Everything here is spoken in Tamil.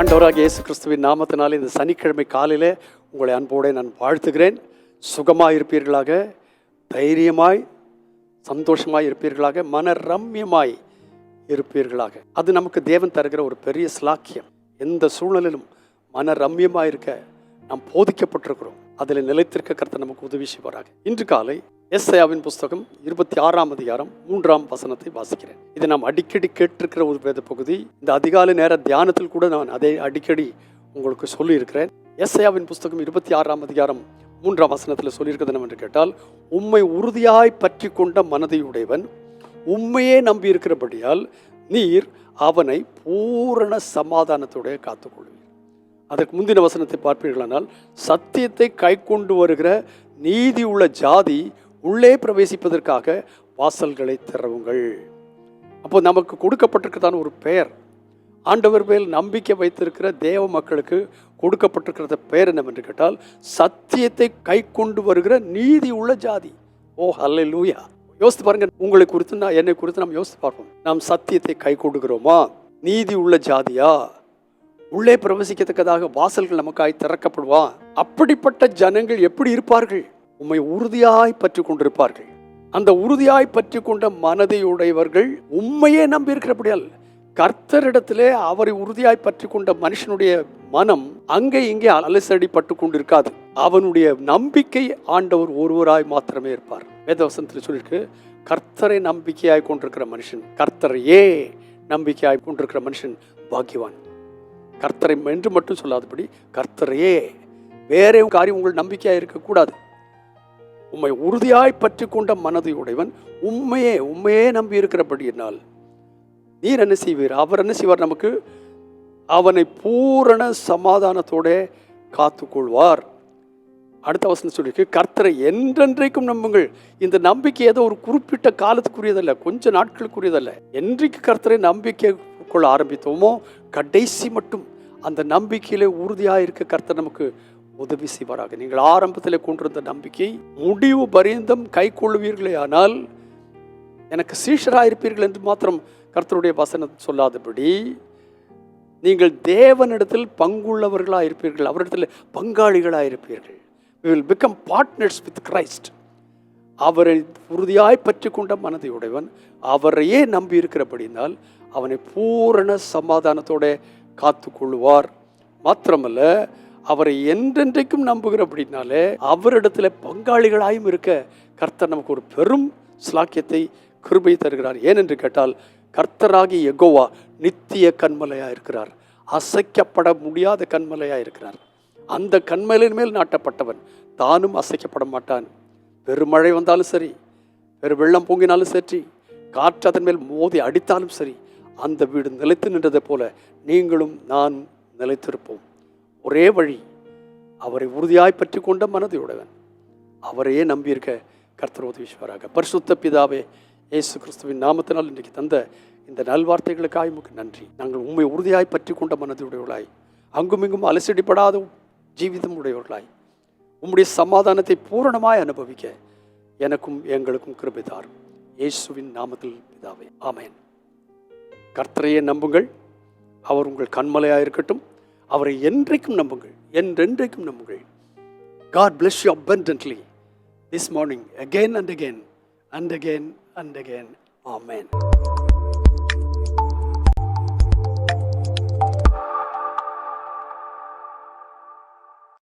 அண்டவராக இயேசு கிறிஸ்துவின் நாமத்தினாலே இந்த சனிக்கிழமை காலையிலே உங்களை அன்போடு நான் வாழ்த்துகிறேன். சுகமாக இருப்பீர்களாக தைரியமாய் சந்தோஷமாய் இருப்பீர்களாக மன ரம்யமாய் இருப்பீர்களாக. அது நமக்கு தேவன் தருகிற ஒரு பெரிய ஸ்லாக்கியம் எந்த சூழ்நிலையிலும் மன ரம்யமாக இருக்க நாம் போதிக்கப்பட்டிருக்கிறோம். அதில் நிலைத்திருக்க கருத்தை நமக்கு உதவி செய்வாராக. இன்று காலை எஸ்ஐயாவின் புஸ்தகம் இருபத்தி ஆறாம் அதிகாரம் மூன்றாம் வசனத்தை வாசிக்கிறேன். இதை நாம் அடிக்கடி கேட்டிருக்கிற ஒரு வேத பகுதி. இந்த அதிகாலை நேர தியானத்தில் கூட நான் அதை அடிக்கடி உங்களுக்கு சொல்லியிருக்கிறேன். எஸ்ஐயாவின் புஸ்தகம் இருபத்தி ஆறாம் அதிகாரம் மூன்றாம் வசனத்தில் சொல்லியிருக்கிறது என்னவென்று கேட்டால் உம்மை உறுதியாய் பற்றி கொண்ட மனதையுடையவன் உண்மையே நம்பி இருக்கிறபடியால் நீர் அவனை பூரண சமாதானத்துடைய காத்துக்கொள்வீர். அதற்கு முந்தின வசனத்தை பார்ப்பீர்களானால் சத்தியத்தை கை கொண்டு வருகிற நீதி உள்ள ஜாதி உள்ளே பிரவேசிப்பதற்காக வாசல்களை திறவுங்கள். அப்போ நமக்கு கொடுக்கப்பட்டிருக்கிறதான ஒரு பெயர். ஆண்டவர் மேல் நம்பிக்கை வைத்திருக்கிற தேவ மக்களுக்கு கொடுக்கப்பட்டிருக்கிறத பெயர் என்னவென்று கேட்டால் சத்தியத்தை கை கொண்டு வருகிற நீதி உள்ள ஜாதி. ஓ அல்ல லூயா யோசித்து பாருங்க உங்களை குறித்து நான் என்னை குறித்து நாம் யோசித்து பார்ப்போம். நாம் சத்தியத்தை கை கொடுக்கிறோமா? நீதி உள்ள ஜாதியா? உள்ளே பிரவேசிக்கத்தக்கதாக வாசல்கள் நமக்காய் திறக்கப்படுவா? அப்படிப்பட்ட ஜனங்கள் எப்படி இருப்பார்கள்? உம்மை உறுதியாய் பற்றி கொண்டிருப்பார்கள் அந்த உறுதியாய் பற்றி கொண்ட மனதையுடையவர்கள் உண்மையே நம்பி இருக்கிறபடியால் கர்த்தரிடத்திலே அவரை உறுதியாய் பற்றி கொண்ட மனுஷனுடைய மனம் அங்கே இங்கே அலசடிப்பட்டு கொண்டிருக்காது அவனுடைய நம்பிக்கை ஆண்டவர் ஒருவராய் மாத்திரமே இருப்பார். வேதவசனத்தில் சொல்லியிருக்கு கர்த்தரை நம்பிக்கையாய் கொண்டிருக்கிற மனுஷன் கர்த்தரையே நம்பிக்கையாய் கொண்டிருக்கிற மனுஷன் பாக்கியவான். கர்த்தரை என்று மட்டும் சொல்லாதபடி கர்த்தரையே வேறே காரியம் உங்கள் நம்பிக்கையாக இருக்கக்கூடாது. உம்மை உறுதியாய் பற்றி கொண்ட மனதை உடையவன் உண்மையே உண்மையே நம்பி இருக்கிறபடியினால் நீர் என்ன செய்வீர்? அவர் என்ன செய்வார் நமக்கு? அவனை பூரண சமாதானத்தோட காத்துக்கொள்வார். அடுத்த வசனம் சொல்லியிருக்கு கர்த்தரை என்றென்றைக்கும் நம்புங்கள். இந்த நம்பிக்கை ஏதோ ஒரு குறிப்பிட்ட காலத்துக்குரியதல்ல கொஞ்ச நாட்களுக்குரியதல்ல. என்றைக்கு கர்த்தரை நம்பிக்கை கொள்ள ஆரம்பித்தோமோ கடைசி மட்டும் அந்த நம்பிக்கையிலே உறுதியாக இருக்க கர்த்தர் நமக்கு உதவி செய்வாராக. நீங்கள் ஆரம்பத்தில் கொண்டிருந்த நம்பிக்கை முடிவு பரியந்தம் கை கொள்ளுவீர்களே ஆனால் எனக்கு சீஷராயிருப்பீர்கள் என்று மாத்திரம் கர்த்தருடைய வசனம் சொல்லாதபடி நீங்கள் தேவனிடத்தில் பங்குள்ளவர்களாக இருப்பீர்கள் அவரிடத்தில் பங்காளிகளாக இருப்பீர்கள் will become partners with Christ அவரை உறுதியாய் பற்றி கொண்ட மனதை உடையவன் அவரையே நம்பி இருக்கிறபடினால் அவனை பூரண சமாதானத்தோட காத்து கொள்வார் மாத்திரமல்ல அவரை என்றென்றைக்கும் நம்புகிறபடினாலே அவரிடத்துல பங்காளிகளாயும் இருக்க கர்த்தர் நமக்கு ஒரு பெரும் ஸ்லாக்கியத்தை கிருபை தருகிறார். ஏனென்று கேட்டால் கர்த்தராகி எகோவா நித்திய கண்மலையாக இருக்கிறார். அசைக்கப்பட முடியாத கண்மலையாக இருக்கிறார். அந்த கண்மலையின் மேல் நாட்டப்பட்டவன் தானும் அசைக்கப்பட மாட்டான். பெருமழை வந்தாலும் சரி பெரு வெள்ளம் பொங்கினாலும் சரி காற்று அதன் மேல் மோதி அடித்தாலும் சரி அந்த வீடு நிலைத்து நின்றதை போல நீங்களும் நான் நிலைத்திருப்போம். ஒரே வழி அவரை உறுதியாய் பற்றி கொண்ட மனதையுடையவன். அவரையே நம்பியிருக்க கர்த்தர் உதவிஸ்வராக பரிசுத்த பிதாவே இயேசு கிறிஸ்துவின் நாமத்தினால் இன்றைக்கு தந்த இந்த நல்வார்த்தைகளுக்காக உமக்கு நன்றி. நாங்கள் உண்மை உறுதியாய் பற்றி கொண்ட மனதுடையவர்களாய் அங்குமிங்கும் அலசடிப்படாத ஜீவிதம் உடையவர்களாய் உம்முடைய சமாதானத்தை பூரணமாய் அனுபவிக்க எனக்கும் எங்களுக்கும் கிருபிதார் இயேசுவின் நாமத்தில் பிதாவே ஆமேன். கர்த்தரையே நம்புங்கள். அவர் உங்கள் கண்மலையாக இருக்கட்டும். அவரை என்றைக்கும் நம்புங்கள் என்றென்றைக்கும் நம்புங்கள் God bless you abundantly this morning again and again and again and again amen